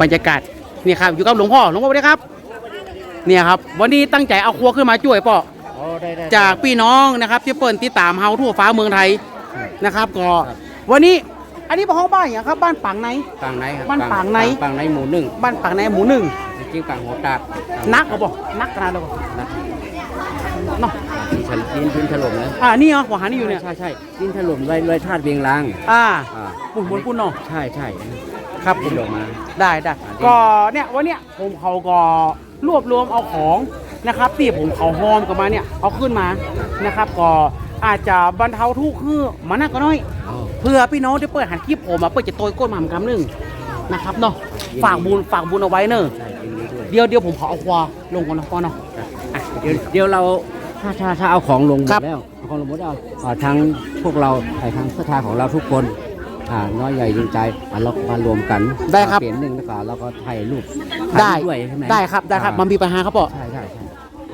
บรรยากาศเนี่ยครับอยู่กับหลวงพ่อหลวงพ่อสวัสดีครับ เนี่ยครับ วันนี้ตั้งใจเอาครัวขึ้นมาช่วยป่อโอ้ได้ได้จากพี่น้องนะครับที่เปิดติดตามเฮาทั่วฟ้าเมืองไทยนะครับก็วันนี้อันนี้เป็นห้องบ้านอย่างครับบ้านปังไหนปางไหนครับบ้านปางไหนปางไหนหมู่หนึ่งบ้านปังไหนหมู่หนึ่งจริงๆปางหัวตากนักเหรอบ่นักขนาดเราบ่นะเนาะดินถล่มดินดินถล่มนะอ่านี่เหรอหัวหานี่อยู่เนี่ยใช่ใช่ดินถล่มเลยเลยธาตุเวียงลางอ่าอ่าปุ่นบนปุ่นเนาะใช่ใช่ ครับผดิมนลงมา ได้ได้ก็เนี่ยวันเนี้ยผมเขาก็รวบรวมเอาของนะครับที่ผมเขาหอมกันมาเนี่ยเอาขึ้นมานะครับก็อาจจะบรรเทาทุกข์คือมันนักก็น้อย อ๋อ เพื่อพี่น้องที่เปิดหันคลิปผมมาเปิดจะโตยก้นมาหำคำหนึ่งนะครับเนาะฝากบุญฝากบุญเอาไว้เนอะ ใช่ยินดีด้วย เดี๋ยวเดี๋ยวผมขอเอาควาลงก่อนนะพ่อเนาะอะเดี๋ยว เดี๋ยวเราถ้าถ้าถ้าเอาของลงหมครัดบแล้วเอาของลงหมดแล้วอ่าทั้งพวกเราไอ้ทั้งศรัทธาของเราทุกคน อ่าน้อยใหญ่ยิงใจอะเรามารวมกันได้ครับ เปลี่ยนหนึ่งแล้วก็เราก็ถ่ายรูปได้ถ่ายด้วยใช่ไหมได้ครับได้ครับอ่ามันมีปัญหาครับพ่อใช่ใช่ใช่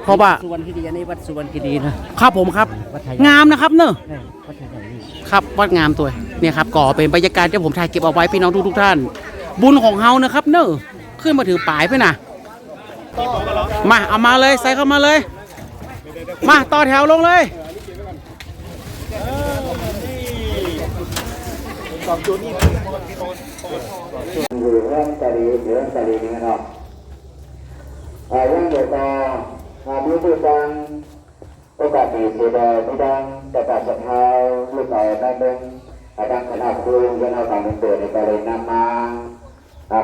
เพราะว่าสุวรรณคีรีอันนี้วัดสุวรรณคีรีนะครับผมครับ วัดไทยงามนะครับเนอะ ใช่วัดไทยใหญ่นี่ ครับวัดงามตัวเนี่ยครับก็เป็นบรรยากาศที่ผมถ่ายเก็บเอาไว้พี่น้องทุกทุกๆท่าน บุญของเฮานะครับ เนอะขึ้นมาถึงปลายไปนะมาเอามาเลยใส่เข้ามาเลย มาต่อแถวลงเลย อยู่เรื่องตะลีเรื่องตะลีนี่เนาะอายังเดียวต่ออามีผู้ฟังโอกาสดีสีแดงที่ดังแต่ปัสสาวะลูกหน่อยนั่นเองอาดังขนาดคุยกันเอาต่างเป็นเปิดในกรณีนำมา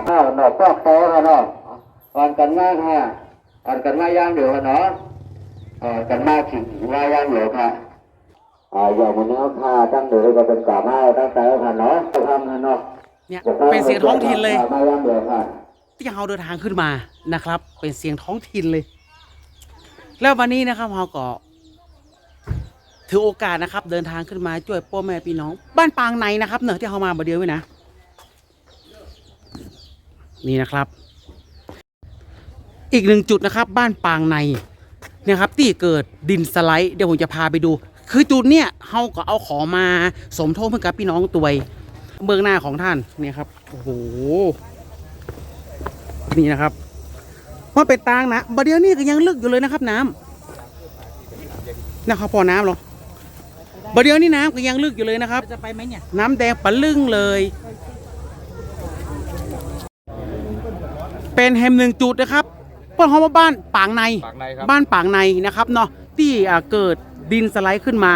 ข้าวหนอกปอกโตกันเนาะอ่อนกันมากฮะอ่อนกันมากย่างเดียวกันเนาะอ่อนกันมากถึงว่าย่างเดียวค่ะ อ่าอย่างวันนี้ค่ะตั้งเดี๋ยวก็เป็นกล่าวมาตั้งแต่ค่ะเนาะทำกันเนาะเนี่ยเป็นเสียงท้องถิ่นเลยมาย่างเดียวค่ะที่เราเดินทางขึ้นมานะครับ เป็นเสียงท้องถิ่นเลย แล้ววันนี้นะครับเราก็ถือโอกาสนะครับ เดินทางขึ้นมาช่วยพ่อแม่พี่น้อง บ้านปางในนะครับเนอะที่เขามาบ่เดียวไว้นะ นี่นะครับ อีกหนึ่งจุดนะครับ บ้านปางในเนี่ยครับ ที่เกิดดินสไลด์เดี๋ยวผมจะพาไปดู คือจุดเนี้ยเขาก็เอาของมาสมทบเพื่อกับพี่น้องตัวยเบื้องหน้าของท่านเนี่ยครับโอ้โหนี่นะครับมันเป็นตางนะบดเดียวนี่ก็ยังลึกอยู่เลยนะครับ น้ำนะครับพอน้ำเหรอบดเดียวนี่น้ำก็ยังลึกอยู่เลยนะครับ จะไปไหมเนี่ยน้ำแดงปะลึ่งเลย เป็นแฮมหนึ่งจุดนะครับเปิ้ลเขาว่าบ้านปางในปากในครับบ้านปางในนะครับเนาะ ที่อ่าเกิดดินสไลด์ขึ้นมา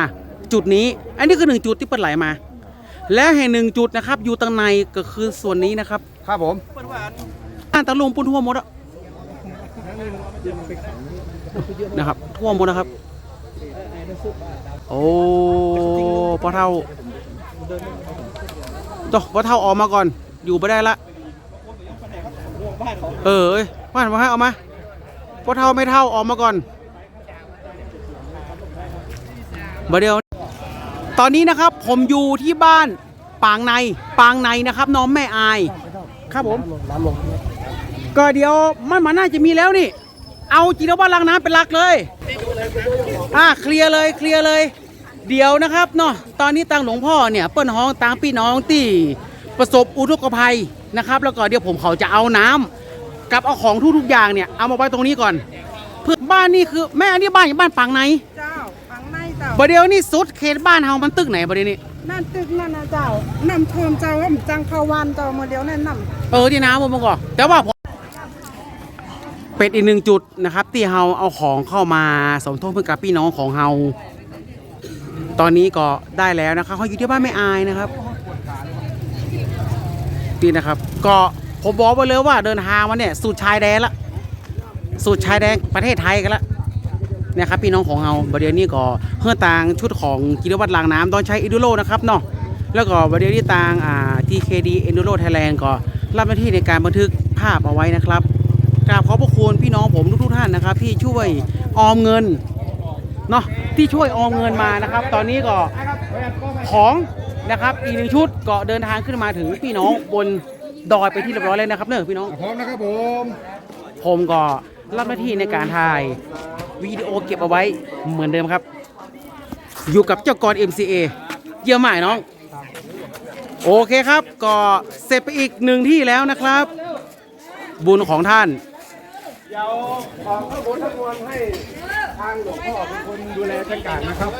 จุดนี้ อันนี้คือหนึ่งจุดที่เปิดไหลมา และแห่งหนึ่งจุดนะครับ อยู่ตรงในก็คือส่วนนี้นะครับ ครับผมอ่านตะลุมปุ่นทั่วหมดอะนะครับ ทั่วหมดนะครับ โอ้ปลาเท่าตัวปลาเท่าออกมาก่อน อยู่ไม่ได้ละ เออเอ้ยบ้านมาให้เอามาปลาเท่าไม่เท่าออกมาก่อน มาเดียวตอนนี้นะครับผมอยู่ที่บ้านปางในปางในนะครับ น้องแม่อาย ครับผมก็เดี๋ยวมันมาน่าจะมีแล้วนี่ เอาจีนวัดล้างน้ำเป็นหลักเลยอ่าเคลียร์เลยเคลียร์เลย เดี๋ยวนะครับเนาะตอนนี้ตังหลวงพ่อเนี่ยเปิ้นห้องตางพี่น้องที่ประสบอุทกภัยนะครับ แล้วก็เดี๋ยวผมเขาจะเอาน้ำกับเอาของทุกๆอย่างเนี่ยเอามาไว้ตรงนี้ก่อนเพื่อบ้านนี่คือแม่อันนี้บ้านอยู่บ้านปังไหน บ่เดี๋ยวนี่สุดเขตบ้านเฮามันตึกไหนบ่เดี๋ยวนี้นั่นตึกนั่นนะเจ้านำท่วมเจ้าว่ามันจังเข้าวันเจ้าโมเดลนั่นนำเออที่น้ำผมก่อนแต่ว่าผมเป็นอีกหนึ่งจุดนะครับ ที่เฮาเอาของเข้ามาสมทบเพื่อกับพี่น้องของเฮาตอนนี้ก็ได้แล้วนะครับเขาอยู่ที่บ้านไม่อายนะครับนี่นะครับ ก็ผมบอกไปเลยว่าเดินทางมาเนี่ยสุดชายแดนละสุดชายแดนประเทศไทยกันละเนี่ยครับพี่น้องของเฮาบดเดียวนี้ก็เฮือต่างชุดของกิรวัตรลางน้ำต้องใช้อิดูโรนะครับเนาะแล้วก็ประเดี๋ยวนี้ทางอ่า TKD Enduro Thailand ก็รับหน้าที่ในการบันทึกภาพเอาไว้นะครับกราบขอบพระคุณพี่น้องผมทุกๆท่านนะครับ ที่ช่วยออมเงินเนาะที่ช่วยออมเงินมานะครับ ตอนนี้ก็ของนะครับอีกหนึ่งชุดก็เดินทางขึ้นมาถึงพี่น้องบนดอยไปที่เรียบร้อยแล้วนะครับเนอะพี่น้องพร้อมนะครับผมผมก็รับหน้าที่ในการถ่าย วิดีโอเก็บเอาไว้เหมือนเดิมครับ อยู่กับเจ้ากร MCA เยี่ยมมากน้อง โอเคครับก็เสร็จไปอีกหนึ่งที่แล้วนะครับ บุญของท่านเดี๋ยวขอข้าวบนทั้งมวลให้ทางหลวงพ่อเป็นคนดูแลจัดการนะครับ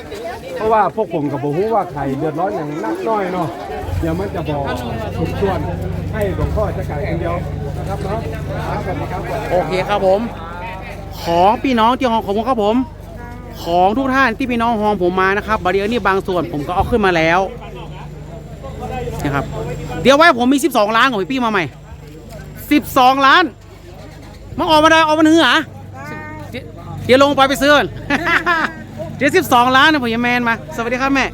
เพราะว่าพวกผมกับผมรู้ว่าใครเดือดร้อนอย่างนักน้อยเนาะเดี๋ยวมันจะบอกสุดส่วนให้หลวงพ่อจัดการคนเดียวนะครับเนาะครับสวัสดีครับ โอเคครับผม ของพี่น้องที่ห้องของผมครับผม ของทุกท่านที่พี่น้องห้องผมมานะครับบาเดียวนี่บางส่วนผมก็เอาขึ้นมาแล้วนะครับเดี๋ยวไว้ผมมี 12 ล้านของพี่มาใหม่ 12 ล้านมันออกมาได้ออกมาเหนือเดี๋ยวเดี๋ยวลงไปไปซื้อเดี๋ยว 12 ล้านนะผมยังแมนมา สวัสดีครับแม่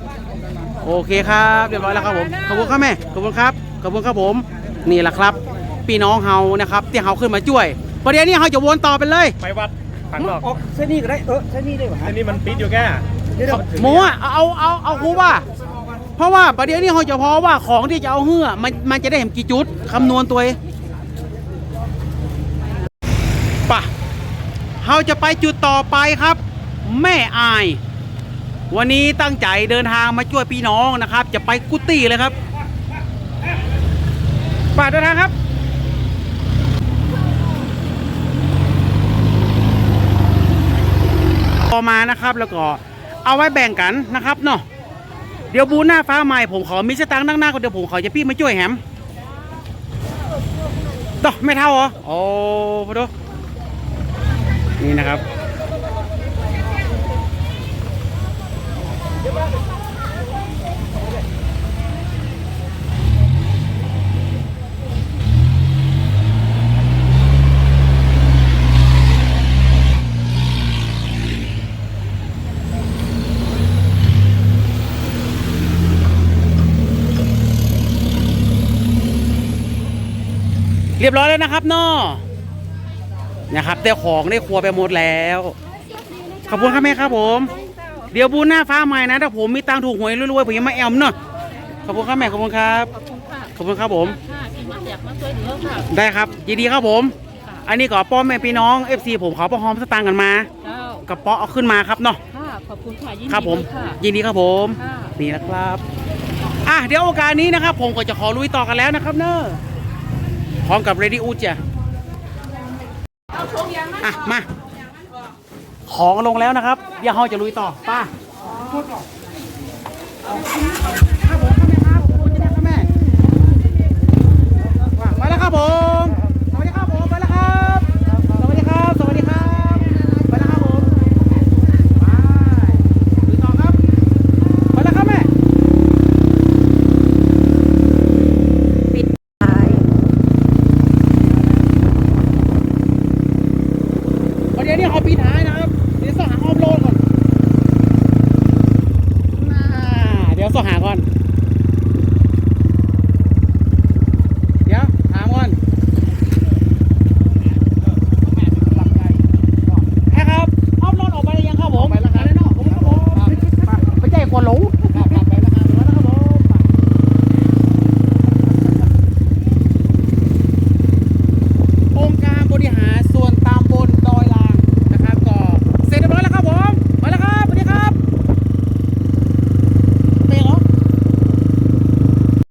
โอเคครับเรียบร้อยแล้วครับผมขอบคุณครับแม่ขอบคุณครับขอบคุณครับผมนี่แหละครับ พี่น้องเฮานะครับที่เฮาขึ้นมาช่วยประเดี๋ยวนี้เฮาจะวนต่อไปเลย ไปวัด ผันบอกออกเส้นนี้ก็ได้เออเส้นนี้ได้ไหมอันนี้มันปิดอยู่แค่หมูอะเอาเอาเอาครูว่า เพราะว่าประเดี๋ยวนี้เขาจะพอว่าของที่จะเอาเหื่อมันมันจะได้เห็นกี่จุดคำนวณตัวเองป่ะเราจะไปจุดต่อไปครับ แม่อาย วันนี้ตั้งใจเดินทางมาช่วยพี่น้องนะครับ จะไปกุฏิเลยครับป่าเดินทางครับ พอ มานะครับ แล้วก็เอาไว้แบ่งกันนะครับเนาะเดี๋ยวบูหน้าฟ้าใหม่ผมขอมีสตางค์นั่งหน้าก็เดี๋ยวผมขอจะพี่มาช่วยแฮมต่อไม่เท่าเหรอโอ้พอดูนี่นะครับ เรียบร้อยแล้วนะครับเนาะนะครับแต่ของได้ครัวไปหมดแล้ว ขอบคุณครับแม่ครับผม เดี๋ยวบูหน้าฟ้าใหม่นะถ้าผมมีตังค์ถูกหวยรวยๆผมยังมาแอมเนาะขอบคุณครับแม่ขอบคุณครับขอบคุณค่ะขอบคุณครับผมค่ะที่มาอยากมาช่วยเหลือค่ะได้ครับยินดีครับผม อันนี้ก็ป้อมแม่พี่น้อง FC ผมขอประหอมสตางค์กันมาเจ้ากระเป๋าเอาขึ้นมาครับเนาะค่ะขอบคุณค่ะยินดีครับผมเลยค่ะยินดีครับผมค่ะนี่นะครับอะเดี๋ยวโอกาสนี้นะครับ ผมก็จะขอลุยต่อกันแล้วนะครับเนอะ พร้อมกับเรดี้อูจ้ะอะมา ของลงแล้วนะครับเดี๋ยวเราจะลุยต่อป้าครับผมครับแม่ครับคุณจะได้ครับแม่มาแล้วครับผม สวัสดีครับผมไปแล้วครับ สวัสดีครับ สวัสดีครับ ไปแล้วครับผมไปลุยต่อครับ ไปแล้วครับแม่ ประเดี๋ยวนี้เขาปีท้ายนะครับ เดี๋ยวสหาออฟโรด ก็หาก่อน